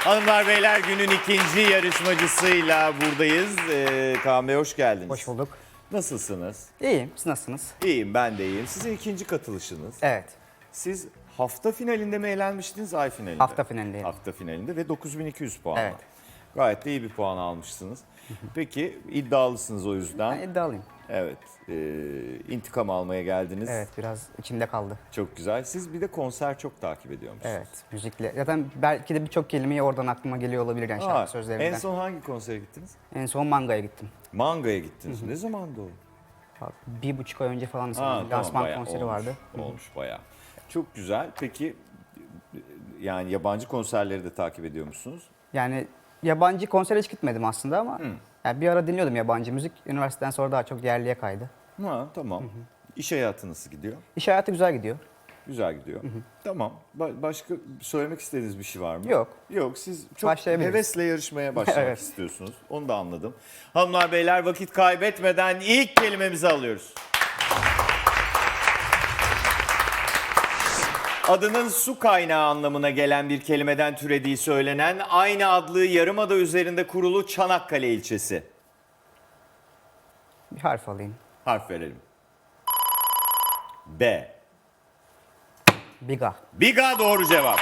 Hanımlar beyler günün ikinci yarışmacısıyla buradayız. Ee, Kaan Bey hoş geldiniz. Hoş bulduk. Nasılsınız? İyiyim. Siz nasılsınız? İyiyim ben de iyiyim. Sizin ikinci katılışınız. Evet. Siz hafta finalinde mi eğlenmiştiniz ay finalinde? Hafta finalindeyim. Hafta finalinde ve 9200 puan. Evet. Gayet de iyi bir puan almışsınız. Peki iddialısınız o yüzden. Ben iddialıyım. Evet. e, intikam almaya geldiniz. Evet biraz içimde kaldı. Çok güzel. Siz bir de konser çok takip ediyormuşsunuz. Evet müzikle. Zaten belki de birçok kelimeyi oradan aklıma geliyor olabilir yani Aa, şarkı sözlerinden. en son hangi konsere gittiniz? En son Manga'ya gittim. Manga'ya gittiniz. Ne zamandı o? Bir buçuk ay önce falan Ha, sanırım. lansman bayağı konseri olmuş, vardı. Olmuş bayağı. Çok güzel. Peki yani yabancı konserleri de takip ediyor musunuz? Yani yabancı konsere hiç gitmedim aslında ama yani bir ara dinliyordum yabancı müzik. Üniversiteden sonra daha çok yerliye kaydı. Ha tamam. İş hayatı nasıl gidiyor? İş hayatı güzel gidiyor. Güzel gidiyor. Tamam. Ba- başka söylemek istediğiniz bir şey var mı? Yok. Yok. Siz çok hevesle yarışmaya başlamak Evet. istiyorsunuz. Onu da anladım. Hanımlar beyler vakit kaybetmeden ilk kelimemizi alıyoruz. Adının su kaynağı anlamına gelen bir kelimeden türediği söylenen aynı adlı yarımada üzerinde kurulu Çanakkale ilçesi. Bir harf alayım. Harf verelim. B. Biga. Biga doğru cevap.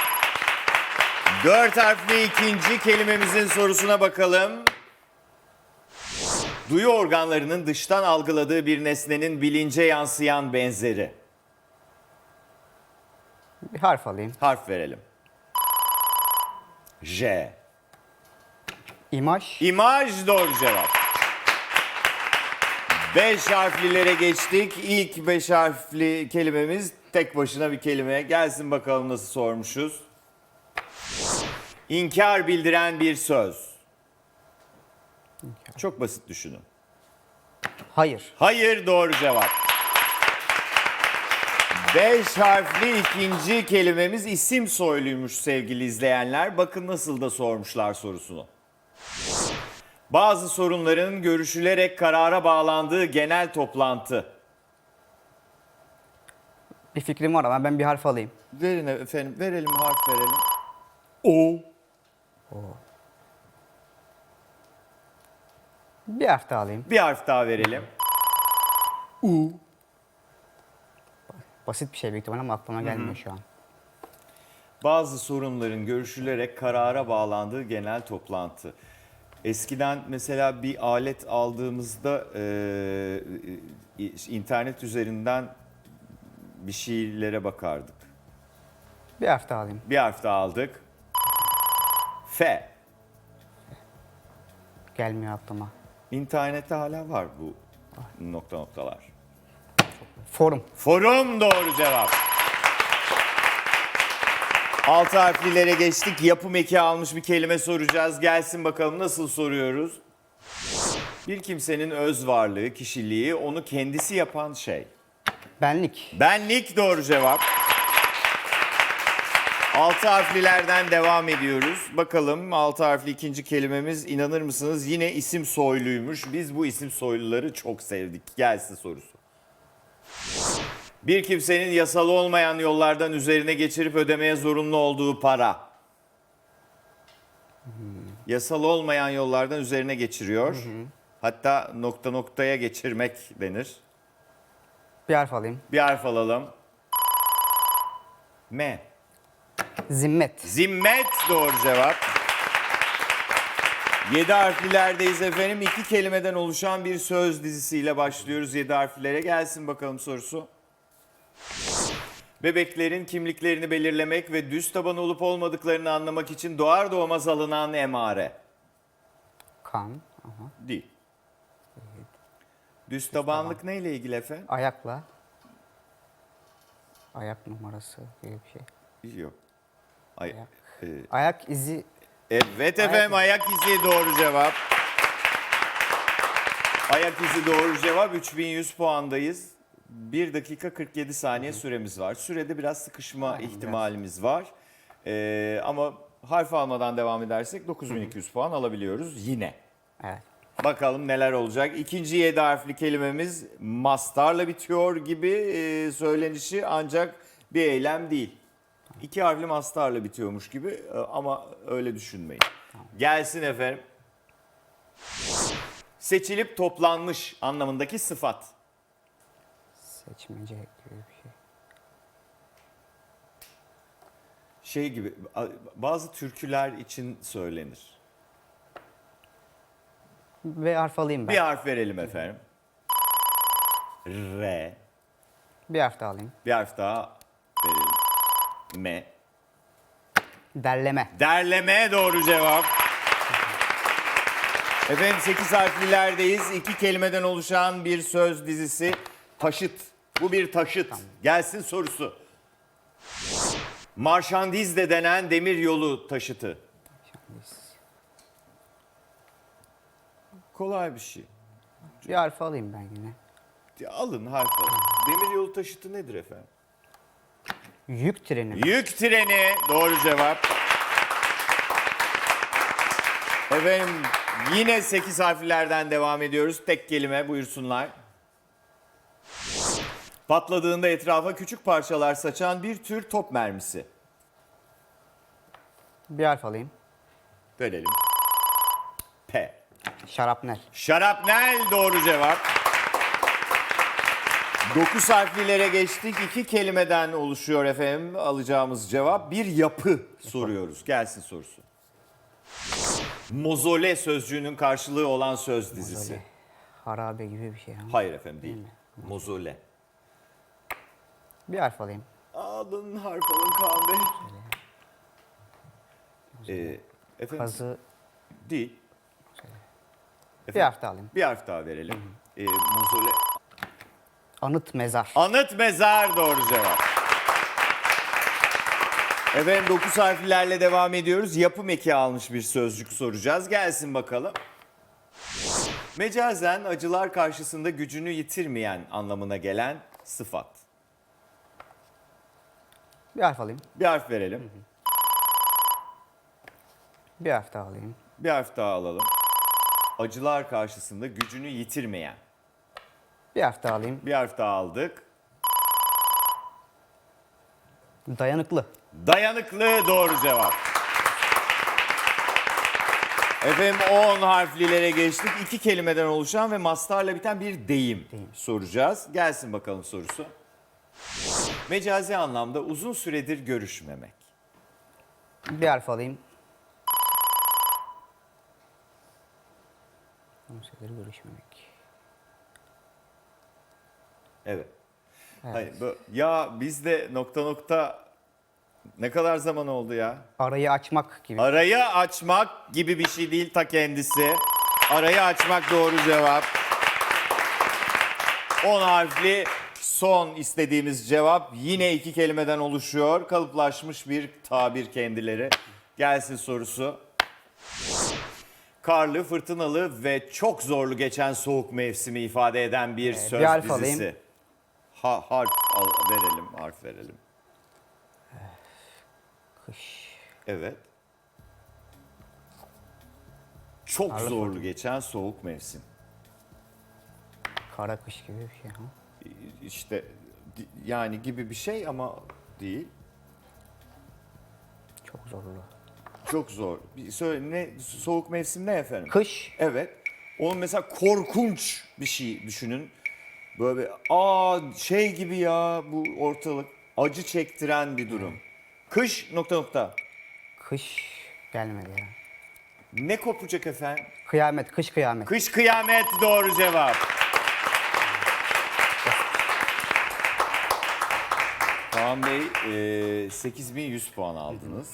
Dört harfli ikinci kelimemizin sorusuna bakalım. Duyu organlarının dıştan algıladığı bir nesnenin bilince yansıyan benzeri. Bir harf alayım. Harf verelim. J. İmaj. İmaj doğru cevap. Beş harflilere geçtik. İlk beş harfli kelimemiz tek başına bir kelime. Gelsin bakalım nasıl sormuşuz. İnkar bildiren bir söz. Çok basit düşünün. Hayır. Hayır doğru cevap. Beş harfli ikinci kelimemiz isim soyluymuş sevgili izleyenler. Bakın nasıl da sormuşlar sorusunu. Bazı sorunların görüşülerek karara bağlandığı genel toplantı. Bir fikrim var ama ben bir harf alayım. Verin efendim, verelim harf verelim. O. Bir harf daha alayım. Bir harf daha verelim. Basit bir şey büyük ihtimalle ama aklıma gelmiyor şu an. Bazı sorunların görüşülerek karara bağlandığı genel toplantı. Eskiden mesela bir alet aldığımızda e, e, internet üzerinden bir şeylere bakardık. Bir harf daha alayım. Bir harf daha aldık. F. Gelmiyor aklıma. İnternette hala var bu nokta noktalar. Forum. Forum doğru cevap. Altı harflilere geçtik. Yapım eki almış bir kelime soracağız. Gelsin bakalım nasıl soruyoruz. Bir kimsenin öz varlığı, kişiliği, onu kendisi yapan şey. Benlik. Benlik doğru cevap. Altı harflilerden devam ediyoruz. Bakalım altı harfli ikinci kelimemiz inanır mısınız yine isim soyluymuş. Biz bu isim soyluları çok sevdik. Gelsin sorusu. Bir kimsenin yasal olmayan yollardan üzerine geçirip ödemeye zorunlu olduğu para. Yasal olmayan yollardan üzerine geçiriyor. Hatta nokta noktaya geçirmek denir. Bir harf alayım. Bir harf alalım. M. Zimmet. Zimmet doğru cevap. Yedi harflilerdeyiz efendim. İki kelimeden oluşan bir söz dizisiyle başlıyoruz. Yedi harflilere gelsin bakalım sorusu. Bebeklerin kimliklerini belirlemek ve düz taban olup olmadıklarını anlamak için doğar doğmaz alınan emare. Kan. Aha. Değil. Düz tabanlık neyle ilgili efendim? Ayakla. Ayak numarası gibi bir şey. Yok. Ay, e, Ayak izi. Evet efendim ayak izi doğru cevap. Ayak izi doğru cevap. 3100 puandayız. 1 dakika 47 saniye süremiz var. Sürede biraz sıkışma Aynen, ihtimalimiz var. Ee, ama harf almadan devam edersek 9200 puan alabiliyoruz yine. Evet. Bakalım neler olacak. İkinci 7 harfli kelimemiz mastarla bitiyor gibi e, söylenişi ancak bir eylem değil. İki harfli mastarla bitiyormuş gibi e, ama öyle düşünmeyin. Gelsin efendim. Seçilip toplanmış anlamındaki sıfat. Seçmece gibi bir şey. Şey gibi bazı türküler için söylenir. Ve harf alayım ben. Bir harf verelim efendim. R. Bir harf daha alayım. Bir harf daha verelim. M. Derleme. Derleme doğru cevap. Efendim 8 harflilerdeyiz. İki kelimeden oluşan bir söz dizisi. Taşıt. Bu bir taşıt. Gelsin sorusu. Marşandiz de denen demir yolu taşıtı. Kolay bir şey. Bir harf alayım ben yine. Alın harf alın. Demir yolu taşıtı nedir efendim? Yük treni. Yük treni doğru cevap. Efendim yine 8 harflerden devam ediyoruz. Tek kelime buyursunlar. Patladığında etrafa küçük parçalar saçan bir tür top mermisi. Bir harf alayım. Verelim. P. Şarapnel. Şarapnel doğru cevap. 9 harflilere geçtik. İki kelimeden oluşuyor efendim alacağımız cevap. Bir yapı soruyoruz. Gelsin sorusu. Mozole sözcüğünün karşılığı olan söz dizisi. Harabe gibi bir şey ama. Hayır efendim değil. Mozole. Bir harf alayım. Alın harf alın Kaan Bey. Ee, efendim Kazı. değil. Bir harf daha alayım. Bir harf daha verelim. Ee, mozole. Anıt mezar. Anıt mezar doğru cevap. Efendim 9 harflerle devam ediyoruz. Yapım eki almış bir sözcük soracağız. Gelsin bakalım. Mecazen acılar karşısında gücünü yitirmeyen anlamına gelen sıfat. Bir harf alayım. Bir harf verelim. Bir harf daha alayım. Bir harf daha alalım. Acılar karşısında gücünü yitirmeyen. Bir harf daha alayım. Bir harf daha aldık. Dayanıklı. Dayanıklı doğru cevap. Efendim 10 harflilere geçtik. İki kelimeden oluşan ve mastarla biten bir deyim, soracağız. Gelsin bakalım sorusu. Mecazi anlamda uzun süredir görüşmemek. Bir harf alayım. Uzun süredir görüşmemek. Evet. Hani bu- ya bizde nokta nokta ne kadar zaman oldu ya? Arayı açmak gibi. Arayı açmak gibi bir şey değil ta kendisi. Arayı açmak doğru cevap. 10 harfli son istediğimiz cevap yine iki kelimeden oluşuyor. Kalıplaşmış bir tabir kendileri. Gelsin sorusu. Karlı, fırtınalı ve çok zorlu geçen soğuk mevsimi ifade eden bir söz bir harf dizisi. alayım. Ha, harf al, verelim, harf verelim. Kış. Evet. Çok zorlu geçen soğuk mevsim. Kara kış gibi bir şey. Ha? İşte yani gibi bir şey ama değil. Çok zorlu. Çok zor. Bir söyle ne soğuk mevsim ne efendim? Kış. Evet. Onun mesela korkunç bir şey düşünün. Böyle bir, aa şey gibi ya bu ortalık acı çektiren bir durum. Kış nokta nokta. Kış gelmedi ya. Ne kopacak efendim? Kıyamet, kış kıyamet. Kış kıyamet doğru cevap. Kaan Bey e, 8100 puan aldınız.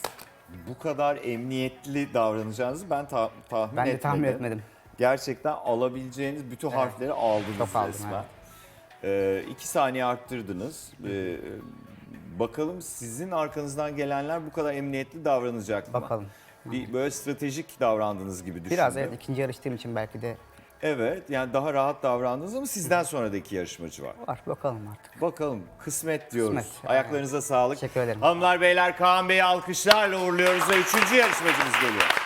Bu kadar emniyetli davranacağınızı ben ta- tahmin Ben de etmedim. tahmin etmedim. Gerçekten alabileceğiniz bütün harfleri aldınız Çok aldım, resmen. E, iki saniye arttırdınız. E, bakalım sizin arkanızdan gelenler bu kadar emniyetli davranacak mı? Bakalım. Bir böyle stratejik davrandığınız gibi düşündüm. Biraz evet ikinci yarıştığım için belki de Evet yani daha rahat davrandınız ama sizden sonradaki yarışmacı var. var. Bakalım artık. Bakalım kısmet diyoruz. Kısmet. Ayaklarınıza sağlık. Teşekkür ederim. Hanımlar beyler Kaan Bey'i alkışlarla uğurluyoruz ve üçüncü yarışmacımız geliyor.